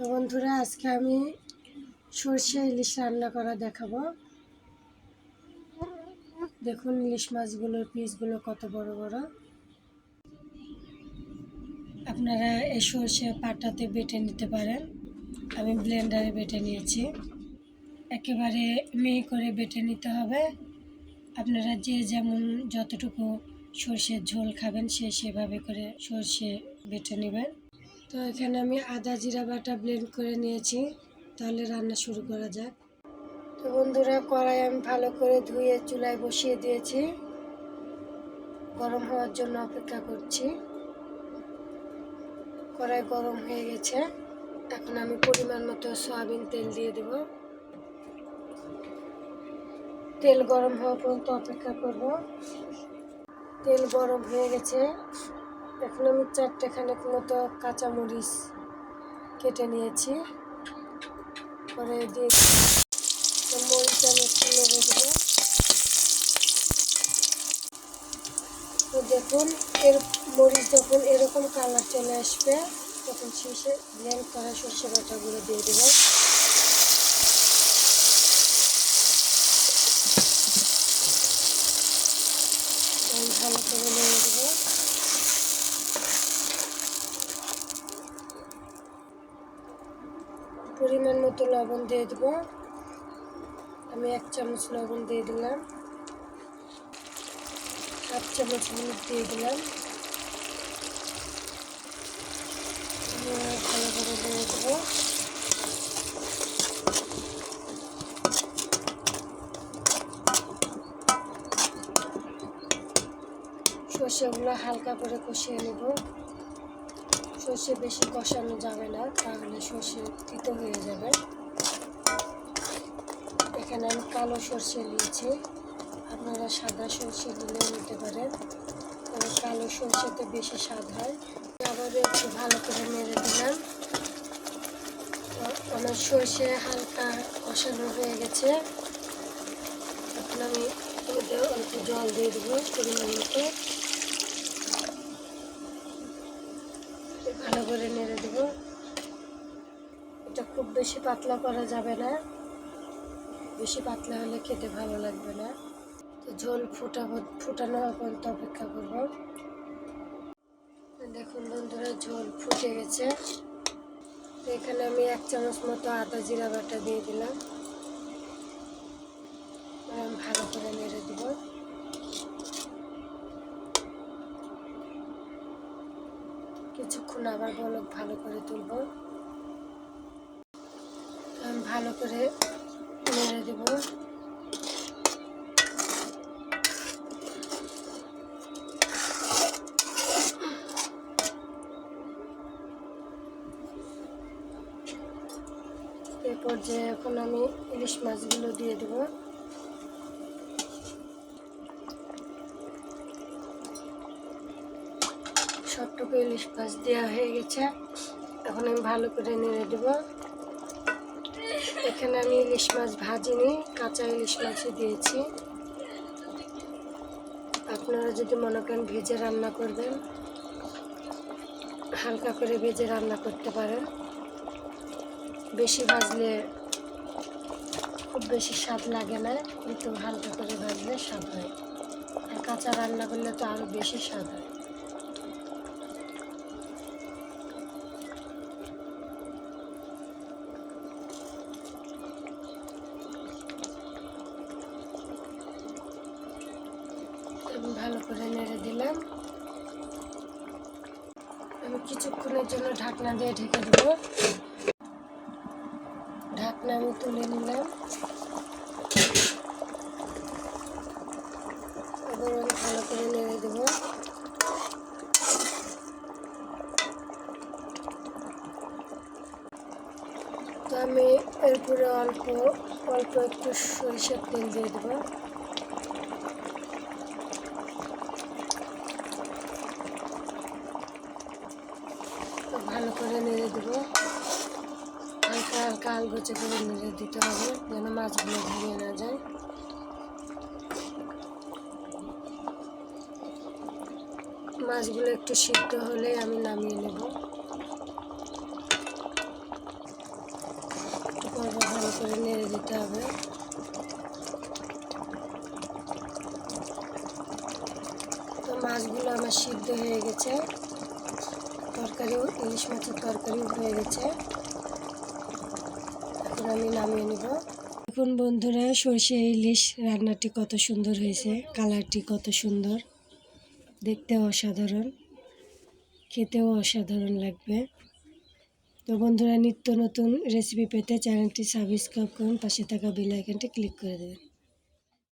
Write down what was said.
তো বন্ধুরা, আজকে আমি সর্ষে ইলিশ রান্না করা দেখাবো। দেখুন ইলিশ মাছগুলোর পিসগুলো কত বড় বড়। আপনারা এই সর্ষে পাটাতে বেটে নিতে পারেন। আমি ব্লেন্ডারে বেটে নিয়েছি। একেবারে মিহি করে বেটে নিতে হবে। আপনারা যে যেমন যতটুকু সর্ষের ঝোল খাবেন, সে সেভাবে করে সর্ষে বেটে নেবেন। তো এখানে আমি আদা জিরা বাটা ব্লেন্ড করে নিয়েছি। তাহলে রান্না শুরু করা যাক। তো বন্ধুরা, কড়াই আমি ভালো করে ধুয়ে চুলায় বসিয়ে দিয়েছি। গরম হওয়ার জন্য অপেক্ষা করছি। কড়াই গরম হয়ে গেছে। এখন আমি পরিমাণ মতো সয়াবিন তেল দিয়ে দেব। তেল গরম হওয়া পর্যন্ত অপেক্ষা করব। তেল গরম হয়ে গেছে। এখন আমি চারটে খানেক মতো কাঁচামরিচ কেটে নিয়েছি। পরে দিয়ে মরিচ আমি একটু নেড়ে দেবো। দেখুন, এর মরিচ যখন এরকম কালার চলে আসবে, তখন শেষে ব্লেন্ড করা সর্ষে বাটাগুলো দিয়ে দেবো। ভালো করে নেড়ে দেবো পরিমাণ মতো লবণ দিয়ে দেবো। আমি এক চামচ লবণ দিয়ে দিলাম। এক চামচ হলুদ দিয়ে দিলাম। ভালো করে দিয়ে দেবো। সর্ষেগুলো হালকা করে কষিয়ে নেব। সর্ষে বেশি কষানো যাবে না, তাহলে সর্ষে তিতো হয়ে যাবে। এখানে আমি কালো সর্ষে নিয়েছি। আপনারা সাদা সর্ষে দিলেও নিতে পারেন। তবে কালো সর্ষেতে বেশি স্বাদ হয়। আবার একটু ভালো করে মেরে দিলাম। আমার সর্ষে হালকা কষানো হয়ে গেছে। এখন আমি অল্প জল দিয়ে দেবো পরিমাণ মতো। ভালো করে নেড়ে দেবো। এটা খুব বেশি পাতলা করা যাবে না। বেশি পাতলা হলে খেতে ভালো লাগবে না। তো ঝোল ফুটাবো, ফুটানো পর্যন্ত অপেক্ষা করব। দেখুন বন্ধুরা, ঝোল ফুটে গেছে। এখানে আমি এক চামচ মতো আদা জিরা বাটা দিয়ে দিলাম আমি ভালো করে নেড়ে দিব কিছুক্ষণ আবার বলক ভালো করে তুলব। ভালো করে নেড়ে দেব। এরপর যে এখন আমি ইলিশ মাছগুলো দিয়ে দেব। সবটুকু ইলিশ মাছ দেওয়া হয়ে গেছে। এখন আমি ভালো করে নেড়ে দেব। এখানে আমি ইলিশ মাছ ভাজিনি, কাঁচা ইলিশ মাছই দিয়েছি। আপনারা যদি মনে করেন ভেজে রান্না করবেন, হালকা করে ভেজে রান্না করতে পারেন। বেশি ভাজলে খুব বেশি স্বাদ লাগে না, কিন্তু হালকা করে ভাজলে স্বাদ হয়। আর কাঁচা রান্না করলে তো আরও বেশি স্বাদ হয় আমি ভালো করে নেড়ে দিলাম আমি কিছুক্ষণের জন্য ঢাকনা দিয়ে ঢেকে দেব। ঢাকনা আমি তুলে নিলাম। এবার আমি ভালো করে নেড়ে দেব। তো আমি এরপরে অল্প অল্প একটু সরিষার তেল দিয়ে দেবো তো ভালো করে নেড়ে দেবো। হালকা হালকা আলগোচে করে নেড়ে দিতে হবে, যেন মাছগুলো ভেঙে না যায়। মাছগুলো একটু সিদ্ধ হলে আমি নামিয়ে নেব। ভালো করে নেড়ে দিতে হবে। তো মাছগুলো আমার সিদ্ধ হয়ে গেছে। তরকারিও, ইলিশ মাছের তরকারিও হয়ে গেছে। এখন আমি নামিয়ে নিব। এখন বন্ধুরা, সর্ষে ইলিশ রান্নাটি কত সুন্দর হয়েছে, কালারটি কত সুন্দর। দেখতেও অসাধারণ, খেতেও অসাধারণ লাগবে। তো বন্ধুরা, নিত্য নতুন রেসিপি পেতে চ্যানেলটি সাবস্ক্রাইব করুন, পাশে থাকা বেল আইকনটি ক্লিক করে দেবেন।